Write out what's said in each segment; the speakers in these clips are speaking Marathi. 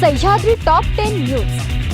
सह्याद्री टॉप टेन न्यूज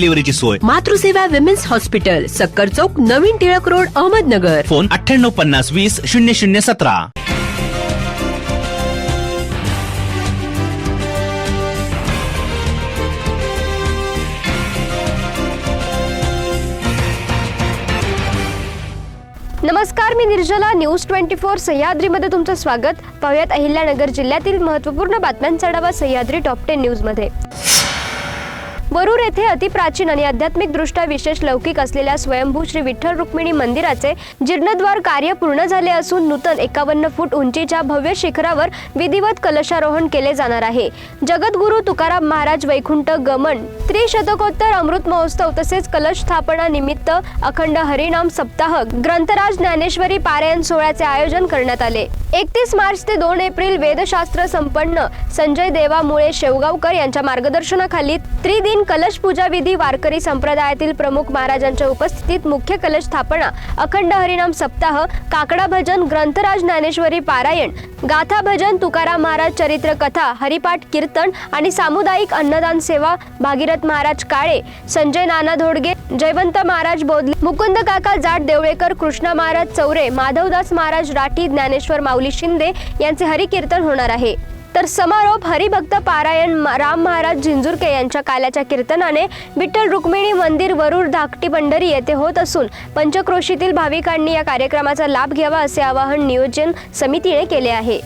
डिलिव्हरीची सोय. Matruseva women's hospital Sakkar Chowk Navin Tilak road Ahmednagar. Phone अठ्ठ्याण्णव पन्नास वीस शून्य शून्य सतरा. नमस्कार मी निर्जला न्यूज ट्वेंटी फोर सह्याद्रीमध्ये तुमचं स्वागत. पाहुयात अहिल्यानगर जिल्ह्यातील महत्त्वपूर्ण बातम्यांचा आढावा सह्याद्री टॉप टेन न्यूजमध्ये वरूर येथे अतिप्राचीन आणि आध्यात्मिक दृष्ट्या विशेष लौकिक असलेल्या स्वयंभू श्री विठ्ठल रुक्मिणी मंदिराचे जीर्णद्वार कार्य पूर्ण झाले असून नूतन एकावन्न फूट उंचीच्या भव्य शिखरावर विधिवत कलशारोहण केले जाणार आहे. जगद्गुरु तुकाराम महाराज वैकुंठ गमन त्रिशतकोत्तर अमृत महोत्सव तसेच कलश स्थापना निमित्त अखंड हरिनाम सप्ताह ग्रंथराज ज्ञानेश्वरी पारायण सोहळ्याचे आयोजन करण्यात आले. एकतीस मार्च ते दोन एप्रिल वेदशास्त्र संपन्न संजय देवा मुळे शेवगावकर यांच्या मार्गदर्शनाखाली त्रिदिन कलश पूजा विधी वारकरी संप्रदायातील प्रमुख महाराजांच्या उपस्थितीत मुख्य कलश स्थापना अखंड हरिनाम सप्ताह काकडा भजन ग्रंथराज ज्ञानेश्वरी पारायण गाथा भजन तुकाराम महाराज चरित्र कथा हरिपाठ कीर्तन आणि सामुदायिक अन्नदान सेवा भागीरथ महाराज काळे संजय नाना धोडगे जयवंत महाराज बोधले मुकुंद काका जाट देवळेकर कृष्णा महाराज चौरे माधवदास महाराज राठी ज्ञानेश्वर माऊली शिंदे यांचे हरिकीर्तन होणार आहे. तर समारोप हरिभक्त पारायण राम महाराज झिंजुरके यांच्या काल्याच्या कीर्तनाने विठ्ठल रुक्मिणी मंदिर वरूर धाकटी पंढरी येथे होत असून पंचक्रोशीतील भाविकांनी या कार्यक्रमाचा लाभ घ्यावा असे आवाहन नियोजन समितीने केले आहे.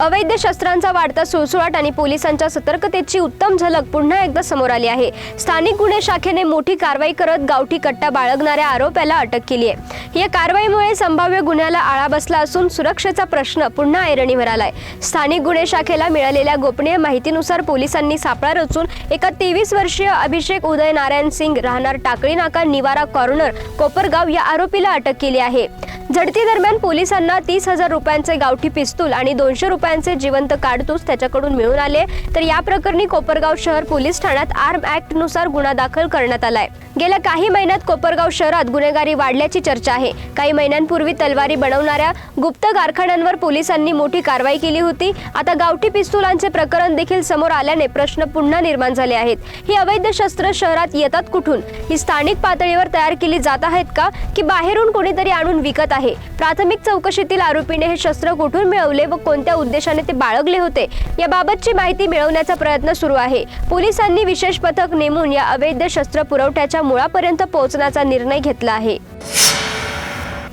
अवैध शस्त्रांचा वाढता सुळसुळाट आणि पोलिसांच्या सतर्कतेची उत्तम झलक पुन्हा एकदा समोर आली आहे. स्थानिक गुन्हे शाखेने मोठी कारवाई करत गावठी कट्टा बाळगणाऱ्या आरोप्याला अटक केली आहे. या कारवाईमुळे संभाव्य गुन्ह्याला आळा बसला असून सुरक्षेचा प्रश्न पुन्हा ऐरणीवर आलाय. स्थानिक गुन्हे शाखेला मिळालेल्या गोपनीय माहितीनुसार पोलिसांनी सापळा रचून एका तेवीस वर्षीय अभिषेक उदय नारायण सिंग राहणार टाकळी नाका निवारा कॉर्नर कोपरगाव या आरोपीला अटक केली आहे. झडती दरम्यान पोलिसांना तीस हजार रुपयांचे गावठी पिस्तूल आणि दोनशे रुपयांचे जिवंत काडतूस त्याच्याकडून मिळून आले तर या प्रकरणी कोपरगाव शहर पोलीस ठाण्यात आर्म ऍक्टनुसार गुन्हा दाखल करण्यात आलाय. गेल्या काही महिन्यात कोपरगाव शहरात गुन्हेगारी वाढल्याची चर्चा आहे. काही महिन्यांपूर्वी तलवारी बनवणाऱ्या गुप्त कारखान्यांवर पोलिसांनी मोठी कारवाई केली होती. आता गावठी पिस्तुलांचे प्रकरण देखील समोर आल्याने प्रश्न पुन्हा निर्माण झाले आहेत. ही अवैध शस्त्र शहरात येतात कुठून? ही स्थानिक पातळीवर तयार केली जात आहेत का? की बाहेरून कोणीतरी आणून विकत आहे? प्राथमिक चौकशीतील आरोपीने हे शस्त्र कुठून मिळवले व कोणत्या उद्देशाने ते बाळगले होते. याबाबतची माहिती मिळवण्याचा प्रयत्न सुरू आहे. पोलिसांनी विशेष पथक नेमून या अवैध शस्त्र पुरवठ्याच्या मुळापर्यंत पोहोचण्याचा निर्णय घेतला आहे.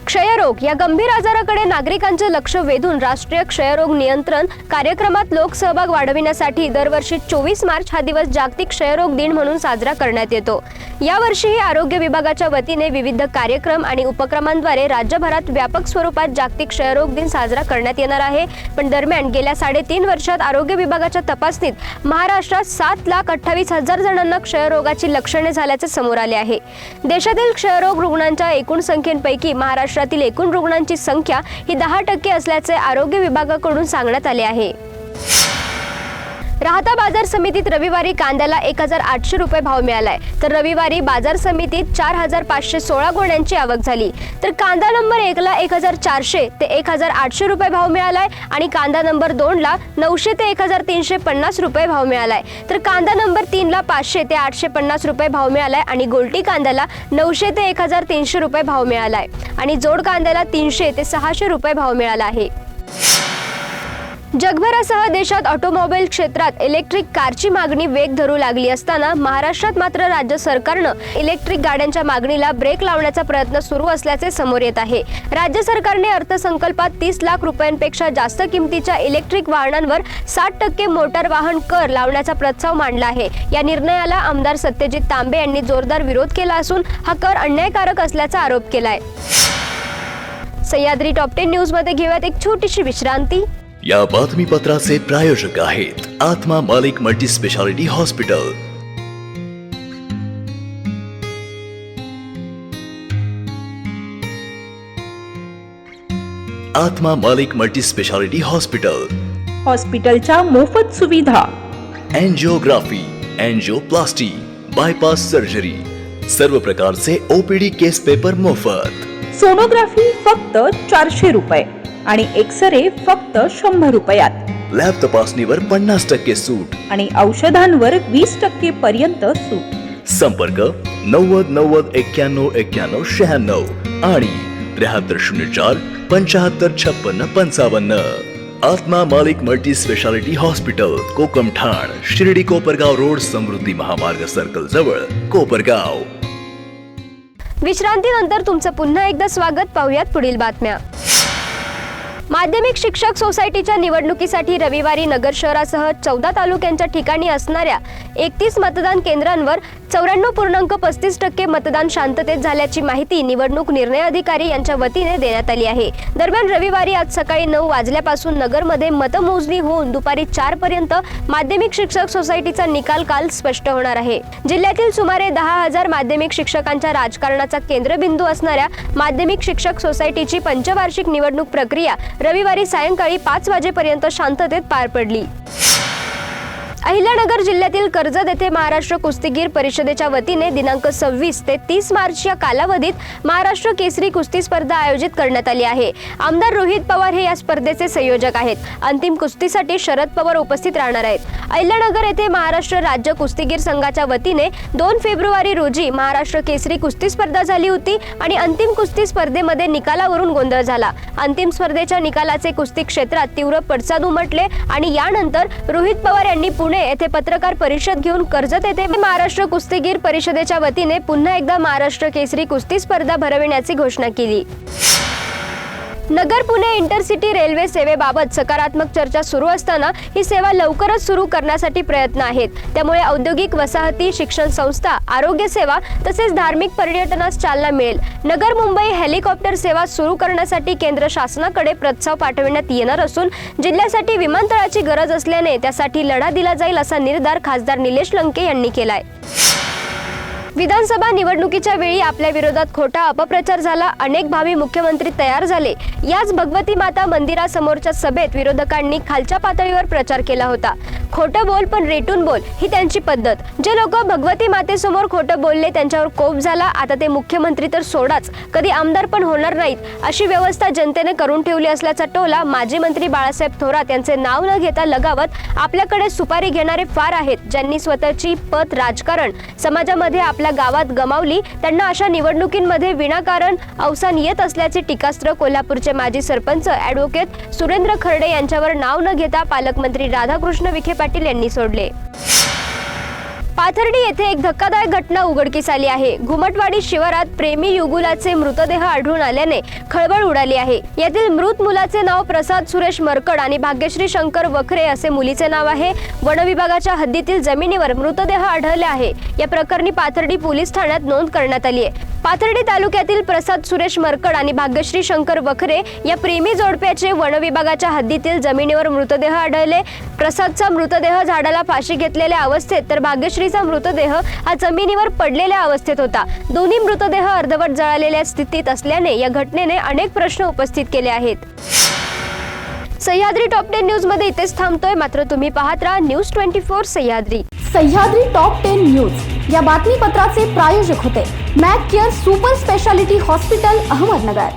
क्षयरोग या गंभीर आजाराकडे नागरिकांचे लक्ष वेधून राष्ट्रीय क्षयरोग नियंत्रण कार्यक्रमात लोकसहभाग वाढविण्यासाठी दरवर्षी चोवीस मार्च हा दिवस जागतिक क्षयरोग दिन म्हणून साजरा करण्यात येतो. यावर्षीही आरोग्य विभागाच्या वतीने विविध कार्यक्रम आणि उपक्रमांद्वारे राज्यभरात व्यापक स्वरूपात जागतिक क्षयरोग दिन साजरा करण्यात येणार आहे. पण दरम्यान गेल्या साडेतीन वर्षात आरोग्य विभागाच्या तपासणीत महाराष्ट्रात सात लाख अठ्ठावीस हजार जणांना क्षयरोगाची लक्षणे झाल्याचे समोर आले आहे. देशातील क्षयरोग रुग्णांच्या एकूण संख्येपैकी महाराष्ट्र महाराष्ट्रातील एकूण रुग्णांची संख्या ही दहा टक्के असल्याचे आरोग्य विभागाकडून सांगण्यात आले आहे. राहता बाजार समितीत रविवारी कांद्याला एक हजार आठशे रुपये भाव मिळालाय. तर रविवारी बाजार समितीत चार हजार पाचशे सोळा गोण्यांची आवक झाली. तर कांदा नंबर एकला एक हजार चारशे ते एक हजार आठशे रुपये भाव मिळालाय आणि कांदा नंबर दोनला नऊशे ते एक हजार तीनशे पन्नास रुपये भाव मिळालाय. तर कांदा नंबर तीनला पाचशे ते आठशे पन्नास रुपये भाव मिळालाय आणि गोल्टी कांद्याला नऊशे ते एक हजार तीनशे रुपये भाव मिळालाय. आणि जोड कांद्याला तीनशे ते सहाशे रुपये भाव मिळाला आहे. जगभरासह देशात ऑटोमोबाईल क्षेत्रात इलेक्ट्रिक कारची मागणी वेग धरू लागली असताना महाराष्ट्रात मात्र राज्य सरकारनं इलेक्ट्रिक गाड्यांच्या मागणीला ब्रेक लावण्याचा प्रयत्न सुरू असल्याचे समोर येत आहे. राज्य सरकारने अर्थसंकल्पात तीस लाख रुपयांपेक्षा जास्त किमतीच्या इलेक्ट्रिक वाहनांवर साठ टक्के मोटार वाहन कर लावण्याचा प्रस्ताव मांडला आहे. या निर्णयाला आमदार सत्यजित तांबे यांनी जोरदार विरोध केला असून हा कर अन्यायकारक असल्याचा आरोप केलाय. सह्याद्री टॉप टेन न्यूजमध्ये घेऊयात एक छोटीशी विश्रांती. या बातमीपत्राचे प्रायोजक आहेत. आत्मा मालिक मल्टी स्पेशालिटी हॉस्पिटल आत्मा मालिक मल्टी स्पेशालिटी हॉस्पिटल हॉस्पिटलच्या मोफत सुविधा. अँजिओग्राफी अँजिओप्लास्टी बायपास सर्जरी सर्व प्रकारचे ओपीडी केस पेपर मोफत. सोनोग्राफी फक्त चारशे रुपये. आणि एक्स रे फक्त शंभर रुपयात. लॅब तपासणीवर पन्नास टक्के सूट. आणि औषधांवर वीस टक्के पर्यंत सूट. संपर्क नव्वद नव्वद एक्क्याण्णव एक्क्याण्णव शहाण्णव आणि त्र्याहत्तर शून्य चार पंचाहत्तर छप्पन्न पंचावन्न. आत्मा मालिक मल्टी स्पेशालिटी हॉस्पिटल कोकम ठाण शिर्डी कोपरगाव रोड समृद्धी महामार्ग सर्कल जवळ कोपरगाव. विश्रांतीनंतर तुमचं पुन्हा एकदा स्वागत. पाहुयात पुढील बातम्या. माध्यमिक शिक्षक सोसायटीच्या निवडणुकीसाठी रविवारी नगर शहरासह चौदा तालुक्यांच्या ठिकाणी असणाऱ्या एकतीस मतदान केंद्रांवर चौऱ्याण्णव पूर्णांक पस्तीस टक्के मतदान शांततेत झाल्याची माहिती निवडणूक निर्णय अधिकारी यांच्या वतीने देण्यात आली आहे. दरम्यान रविवारी आज सकाळी नऊ वाजल्यापासून नगरमध्ये मतमोजणी होऊन दुपारी चार पर्यंत माध्यमिक शिक्षक सोसायटीचा निकाल काल स्पष्ट होणार आहे. जिल्ह्यातील सुमारे दहा हजार माध्यमिक शिक्षकांच्या राजकारणाचा केंद्रबिंदू असणाऱ्या माध्यमिक शिक्षक सोसायटीची पंचवार्षिक निवडणूक प्रक्रिया रविवारी सायंकाळी पाच वाजेपर्यंत शांततेत पार पडली. अहिल्यानगर जिल्ह्यातील कर्जत येथे महाराष्ट्र कुस्तीगीर परिषदेच्या वतीने दिनांक सव्वीस ते तीस मार्च या कालावधीत महाराष्ट्र केसरी कुस्ती स्पर्धा आयोजित करण्यात आली आहे. आमदार रोहित पवार हे या स्पर्धेचे संयोजक आहेत. अंतिम कुस्तीसाठी शरद पवार उपस्थित राहणार आहेत. अहिल्यानगर येथे महाराष्ट्र राज्य कुस्तीगीर संघाच्या वतीने दोन फेब्रुवारी रोजी महाराष्ट्र केसरी कुस्ती स्पर्धा झाली होती आणि अंतिम कुस्ती स्पर्धेमध्ये निकालावरून गोंधळ झाला. अंतिम स्पर्धेच्या निकालाचे कुस्ती क्षेत्रात तीव्र पडसाद उमटले आणि यानंतर रोहित पवार यांनी पुणे येथे पत्रकार परिषद घेऊन कर्जत येथे महाराष्ट्र कुस्तीगीर परिषदेच्या वतीने पुन्हा एकदा महाराष्ट्र केसरी कुस्ती स्पर्धा भरविण्याची घोषणा केली. नगर पुणे इंटरसिटी रेल्वे सेवेबाबत सकारात्मक चर्चा सुरू असताना ही सेवा लवकरच सुरू करण्यासाठी प्रयत्न आहेत. त्यामुळे औद्योगिक वसाहती शिक्षण संस्था आरोग्य सेवा तसेच धार्मिक पर्यटनास चालना मिळेल. नगर मुंबई हेलिकॉप्टर सेवा सुरू करण्यासाठी केंद्र शासनाकडे प्रस्ताव पाठविण्यात येणार असून जिल्ह्यासाठी विमानतळाची गरज असल्याने त्यासाठी लढा दिला जाईल असा निर्धार खासदार निलेश लंके यांनी केलाय. विधानसभा निवडणुकीच्या वेळी आपल्या विरोधात खोटा अपप्रचार झाला. अनेक भावी मुख्यमंत्री तयार झाले. याच भगवती माता मंदिरासमोरच्या सभेत विरोधकांनी खालच्या पातळीवर प्रचार केला होता. खोटं बोल पण रेटून बोल ही त्यांची पद्धत. जे लोक भगवती मातेसमोर खोटं बोलले त्यांच्यावर कोप झाला. आता ते मुख्यमंत्री तर सोडाच. कधी आमदार पण होणार नाहीत. अशी व्यवस्था जनतेने करून ठेवली असल्याचा टोला माजी मंत्री बाळासाहेब थोरात यांचे नाव न घेता लगावत आपल्याकडे सुपारी घेणारे फार आहेत ज्यांनी स्वतःची पत राजकारण समाजामध्ये आपल्या गावात गमावली त्यांना अशा निवडणुकींमध्ये विनाकारण अवसान येत असल्याचे टीकास्त्र कोल्हापूरचे माजी सरपंच ॲडव्होकेट सुरेंद्र खर्डे यांच्यावर नाव न घेता पालकमंत्री राधाकृष्ण विखे पाटील यांनी सोडले. पाथर्डी येथे एक धक्कादायक घटना उघडकीस आली आहे. घुमटवाडी शिवारात प्रेमी युगुलाचे मृतदेह आढळून आल्याने खळबळ उडाली आहे. यातील मृत मुलाचे नाव प्रसाद सुरेश मरकड आणि भाग्यश्री शंकर वखरे असे मुलीचे नाव आहे. वन विभागाच्या हद्दीतील जमिनीवर मृतदेह आढळले आहे. या प्रकरणी पाथर्डी पोलीस ठाण्यात नोंद करण्यात आली आहे. पाथर्डी तालुक्यातील प्रसाद सुरेश मरकड आणि भाग्यश्री शंकर वखरे या प्रेमी जोडप्याचे वन विभागाच्या हद्दीतील जमिनीवर मृतदेह आढळले. प्रसादचा मृतदेह झाडाला फाशी घेतलेल्या अवस्थेत तर भाग्यश्री भाग्यश्रीचा मृतदेह हा जमिनीवर पडलेल्या अवस्थेत होता. दोन्ही मृतदेह अर्धवट जळालेल्या स्थितीत असल्याने या घटनेने अनेक प्रश्न उपस्थित केले आहेत. सह्याद्री टॉप टेन न्यूजमध्ये इथेच थांबतोय. मात्र तुम्ही पाहत राहा news twenty four Sahyadri. Sahyadri top ten news. या बातमीपत्राचे प्रायोजक होते. Mac Care super speciality hospital Ahmednagar.